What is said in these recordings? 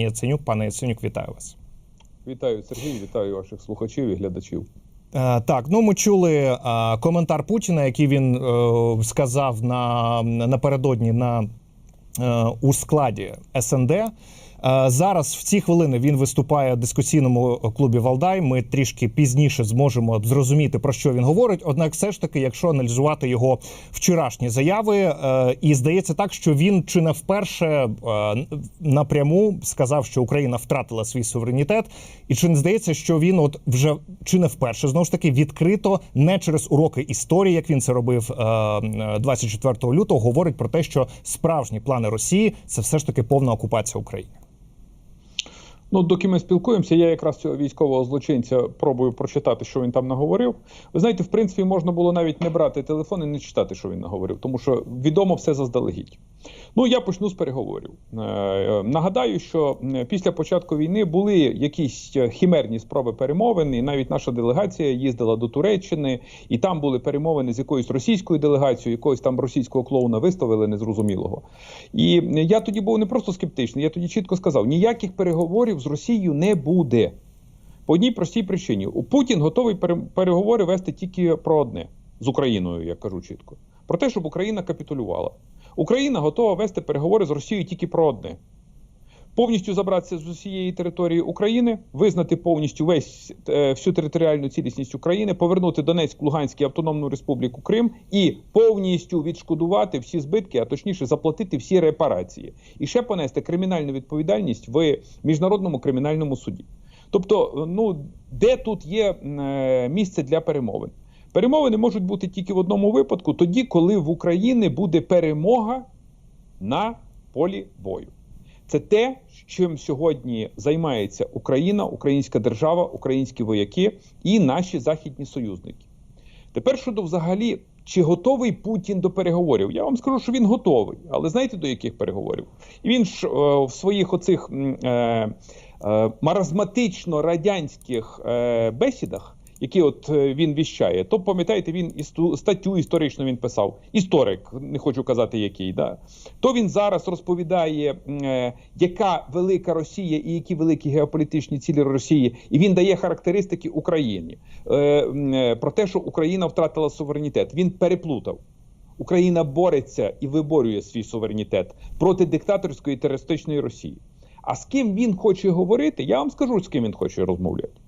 Яценюк. Пане Яценюк, вітаю вас. Вітаю Сергій, вітаю ваших слухачів і глядачів. Е, Так, ну ми чули е, коментар Путіна, який він е, сказав на напередодні на у складі СНД. Е, Зараз в ці хвилини він виступає в дискусійному клубі Валдай. Ми трішки пізніше зможемо зрозуміти про що він говорить. Однак, все ж таки, якщо аналізувати його вчорашні заяви, е, і здається так, що він чи не вперше е, напряму сказав, що Україна втратила свій суверенітет, і чи не здається, що він от вже чи не вперше знову ж таки відкрито не через уроки історії, як він це робив е, е, 24 лютого, говорить про те, що справжні плани Росії це все ж таки повна окупація України. Ну, доки ми спілкуємося, я якраз цього військового злочинця пробую прочитати, що він там наговорив. Ви знаєте, в принципі, можна було навіть не брати телефон і не читати, що він наговорив, тому що відомо все заздалегідь. Ну, я почну з переговорів. Е, е, нагадаю, що після початку війни були якісь е, хімерні спроби перемовин, і навіть наша делегація їздила до Туреччини, і там були перемовини з якоюсь російською делегацією, якогось там російського клоуна виставили незрозумілого. І я тоді був не просто скептичний, я тоді чітко сказав: ніяких переговорів з Росією не буде. По одній простій причині. Путін готовий пере- переговори вести тільки про одне з Україною, я кажу чітко. Про те, щоб Україна капітулювала. Україна готова вести переговори з Росією тільки про одне. Повністю забратися з усієї території України, визнати повністю весь е, всю територіальну цілісність України, повернути Донецьк, Луганськ і Автономну Республіку Крим і повністю відшкодувати всі збитки, а точніше заплатити всі репарації, і ще понести кримінальну відповідальність в міжнародному кримінальному суді. Тобто, ну де тут є е, місце для перемовин? Перемовини можуть бути тільки в одному випадку, тоді, коли в Україні буде перемога на полі бою. Це те, чим сьогодні займається Україна, українська держава, українські вояки і наші західні союзники. Тепер щодо взагалі, чи готовий Путін до переговорів? Я вам скажу, що він готовий, але знаєте до яких переговорів? І він ж е, в своїх оцих е, е, маразматично радянських е, бесідах. Які от е, він віщає, то пам'ятаєте, він істу, статтю історичну він писав. Історик, не хочу казати, який да то він зараз розповідає, е, яка велика Росія і які великі геополітичні цілі Росії, і він дає характеристики Україні е, про те, що Україна втратила суверенітет. Він переплутав. Україна бореться і виборює свій суверенітет проти диктаторської терористичної Росії. А з ким він хоче говорити? Я вам скажу, з ким він хоче розмовляти.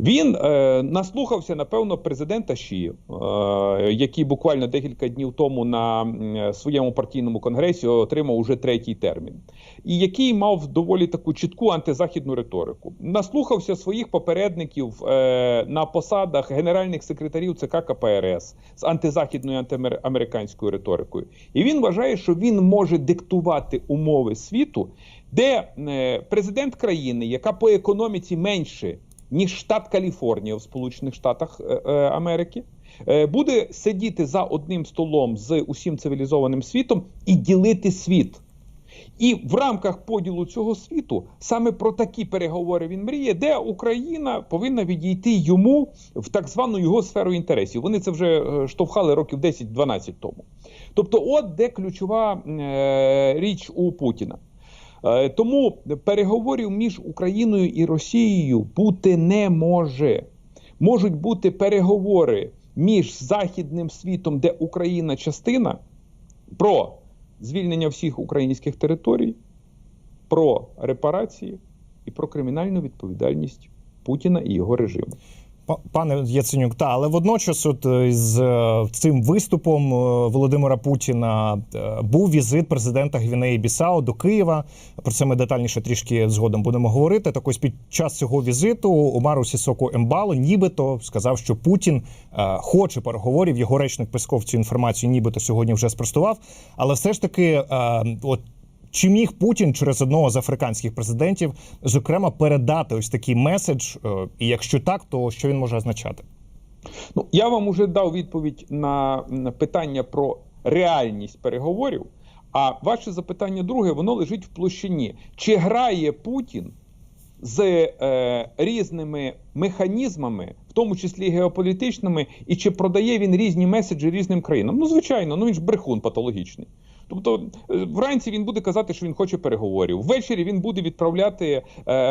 Він е, наслухався, напевно, президента Ші, е, який буквально декілька днів тому на своєму партійному конгресі отримав уже третій термін, і який мав доволі таку чітку антизахідну риторику. Наслухався своїх попередників е, на посадах генеральних секретарів ЦК КПРС з антизахідною антиамериканською риторикою. І він вважає, що він може диктувати умови світу, де е, президент країни, яка по економіці менше ніж штат Каліфорнія в Сполучених Штатах е, е, Америки, е, буде сидіти за одним столом з усім цивілізованим світом і ділити світ. І в рамках поділу цього світу саме про такі переговори він мріє, де Україна повинна відійти йому в так звану його сферу інтересів. Вони це вже штовхали років 10-12 тому. Тобто, от де ключова річ у Путіна. Е, Тому переговорів між Україною і Росією бути не може. Можуть бути переговори між західним світом, де Україна частина, про звільнення всіх українських територій, про репарації і про кримінальну відповідальність Путіна і його режиму. Па- Пане Яценюк, та але водночас, от е, з е, цим виступом е, Володимира Путіна був візит президента Гвінеї Бісау до Києва. Про це ми детальніше трішки згодом будемо говорити. Так ось під час цього візиту Умару Сісоку Ембало нібито сказав, що Путін хоче переговорів. Його речник Песков цю інформацію, нібито сьогодні вже спростував. Але все ж таки, от чи міг Путін через одного з африканських президентів, зокрема, передати ось такий меседж? Е, І якщо так, то що він може означати? Ну, я вам уже дав відповідь на, питання про реальність переговорів. А ваше запитання друге, воно лежить в площині. Чи грає Путін з е, різними механізмами, в тому числі геополітичними, і чи продає він різні меседжі різним країнам? Ну, звичайно, ну він ж брехун патологічний. Тобто е, вранці він буде казати, що він хоче переговорів. Ввечері він буде відправляти е,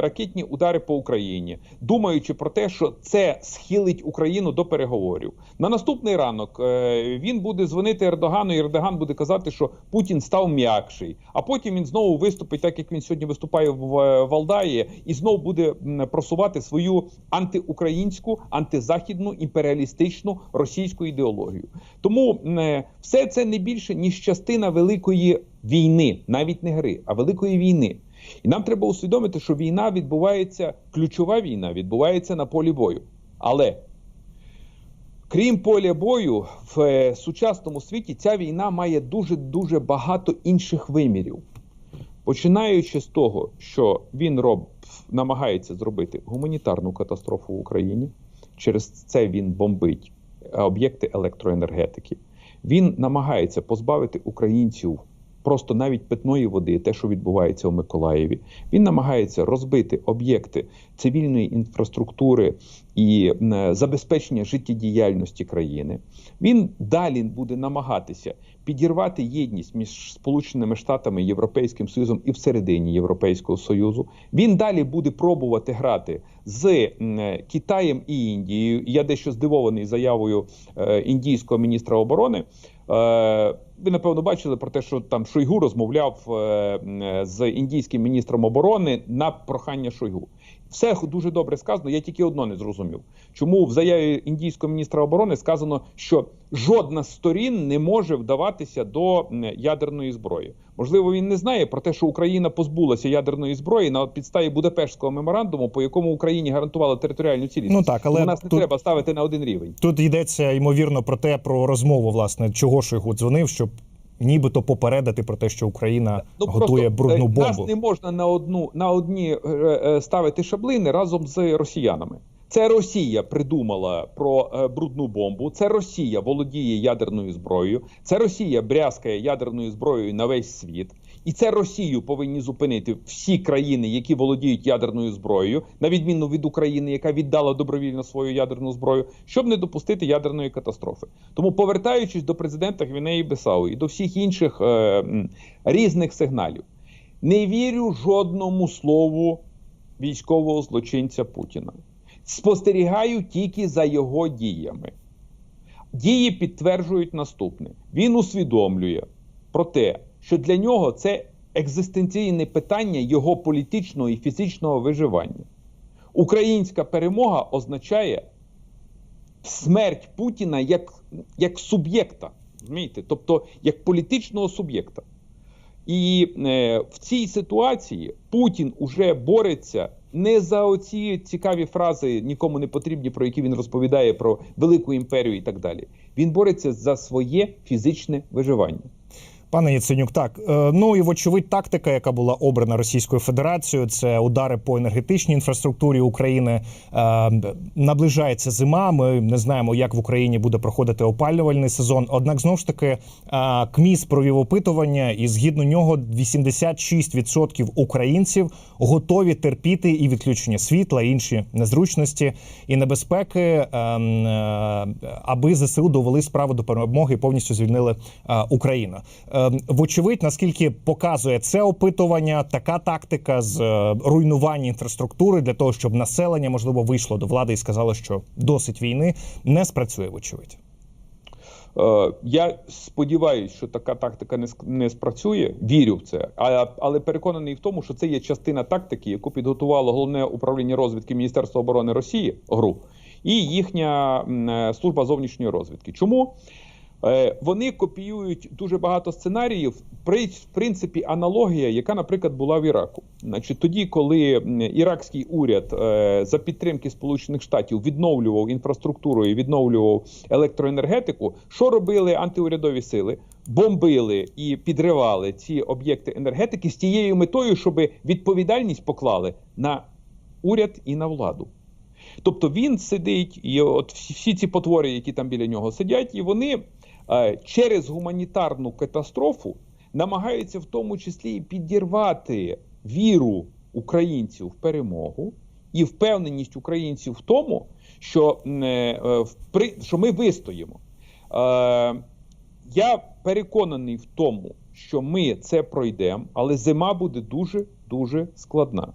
ракетні удари по Україні, думаючи про те, що це схилить Україну до переговорів. На наступний ранок е, він буде дзвонити Ердогану, і Ердоган буде казати, що Путін став м'якший. А потім він знову виступить, так як він сьогодні виступає в Валдаї, і знову буде просувати свою антиукраїнську, антизахідну, імперіалістичну російську ідеологію. Тому е, все це не більше ніж частина великої війни, навіть не гри, а великої війни. І нам треба усвідомити, що війна відбувається, ключова війна відбувається на полі бою. Але крім поля бою, в е, сучасному світі ця війна має дуже дуже багато інших вимірів. Починаючи з того, що він роб, намагається зробити гуманітарну катастрофу в Україні, через це він бомбить е, об'єкти електроенергетики. Він намагається позбавити українців просто навіть питної води, те, що відбувається у Миколаєві. Він намагається розбити об'єкти цивільної інфраструктури і забезпечення життєдіяльності країни. Він далі буде намагатися підірвати єдність між Сполученими Штатами, Європейським Союзом і всередині Європейського Союзу. Він далі буде пробувати грати з Китаєм і Індією. Я дещо здивований заявою е, індійського міністра оборони. Е, ви напевно бачили про те, що там Шойгу розмовляв е, з індійським міністром оборони на прохання Шойгу. Все дуже добре сказано. Я тільки одно не зрозумів. Чому в заяві індійського міністра оборони сказано, що жодна з сторін не може вдаватися до ядерної зброї? Можливо, він не знає про те, що Україна позбулася ядерної зброї на підставі Будапештського меморандуму, по якому Україні гарантували територіальну цілісність. Ну так, але Тому нас не тут- треба ставити на один рівень. Тут йдеться ймовірно про те, про розмову, власне, чого Шойгу дзвонив, щоб нібито попередити про те, що Україна готує просто, брудну е, бомбу. Нас не можна на одну на одні е, е, ставити шаблини разом з росіянами. Це Росія придумала про брудну бомбу. Це Росія володіє ядерною зброєю. Це Росія брязкає ядерною зброєю на весь світ. І це Росію повинні зупинити всі країни, які володіють ядерною зброєю, на відміну від України, яка віддала добровільно свою ядерну зброю, щоб не допустити ядерної катастрофи. Тому, повертаючись до президента Гвінеї Бесау і до всіх інших е, різних сигналів, не вірю жодному слову військового злочинця Путіна. Спостерігаю тільки за його діями. Дії підтверджують наступне: він усвідомлює про те, що для нього це екзистенційне питання його політичного і фізичного виживання. Українська перемога означає смерть Путіна як, як суб'єкта, розумієте? тобто як політичного суб'єкта. І е, в цій ситуації Путін уже бореться не за оці цікаві фрази, нікому не потрібні, про які він розповідає про велику імперію і так далі. Він бореться за своє фізичне виживання. Пане Яценюк, так е, ну і вочевидь, тактика, яка була обрана Російською Федерацією, це удари по енергетичній інфраструктурі України. Е, Наближається зима. Ми не знаємо, як в Україні буде проходити опалювальний сезон. Однак, знову ж таки, е, КМІС провів опитування, і згідно нього 86% українців готові терпіти і відключення світла, і інші незручності і небезпеки, е, м, е, аби ЗСУ довели справу до перемоги і повністю звільнили Україну. Е, Вочевидь, наскільки показує це опитування, така тактика з е, руйнування інфраструктури для того, щоб населення можливо вийшло до влади і сказало, що досить війни не спрацює. Вочевидь. Е, я сподіваюся, що така тактика не спрацює. Вірю в це, але переконаний в тому, що це є частина тактики, яку підготувало головне управління розвідки Міністерства оборони Росії ГРУ і їхня е, служба зовнішньої розвідки. Чому? Е, Вони копіюють дуже багато сценаріїв. В принципі аналогія, яка, наприклад, була в Іраку. Значить, тоді, коли іракський уряд е, за підтримки Сполучених Штатів відновлював інфраструктуру і відновлював електроенергетику, що робили антиурядові сили? Бомбили і підривали ці об'єкти енергетики з тією метою, щоб відповідальність поклали на уряд і на владу. Тобто він сидить, і от всі, ці потвори, які там біля нього сидять, і вони через гуманітарну катастрофу намагаються в тому числі і підірвати віру українців в перемогу і впевненість українців в тому, що, е, е, що ми вистоїмо. Е, я переконаний в тому, що ми це пройдемо, але зима буде дуже дуже складна.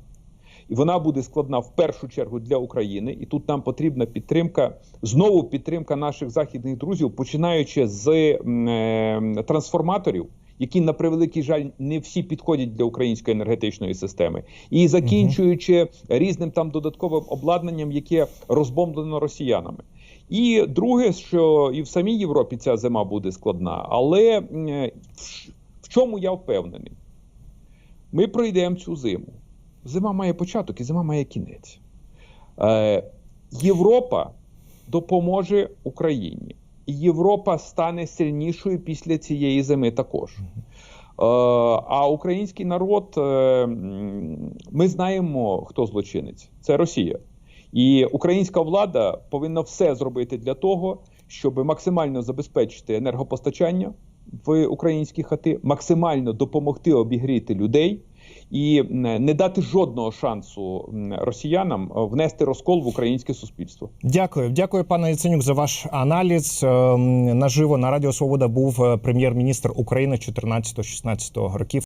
І вона буде складна в першу чергу для України. І тут нам потрібна підтримка, знову підтримка наших західних друзів, починаючи з е, трансформаторів, які на превеликий жаль не всі підходять для української енергетичної системи, і закінчуючи різним там додатковим обладнанням, яке розбомблено росіянами. І друге, що і в самій Європі ця зима буде складна, але е, в чому я впевнений? Ми пройдемо цю зиму. Зима має початок і зима має кінець. Е, Європа допоможе Україні. І Європа стане сильнішою після цієї зими також. Е, а український народ, е, ми знаємо, хто злочинець. Це Росія. І українська влада повинна все зробити для того, щоб максимально забезпечити енергопостачання в українські хати, максимально допомогти обігріти людей і не дати жодного шансу росіянам е, внести розкол в українське суспільство. Дякую, дякую, пане Яценюк, за ваш аналіз. Ем, Наживо на Радіо Свобода був е, прем'єр-міністр України 14-16 років.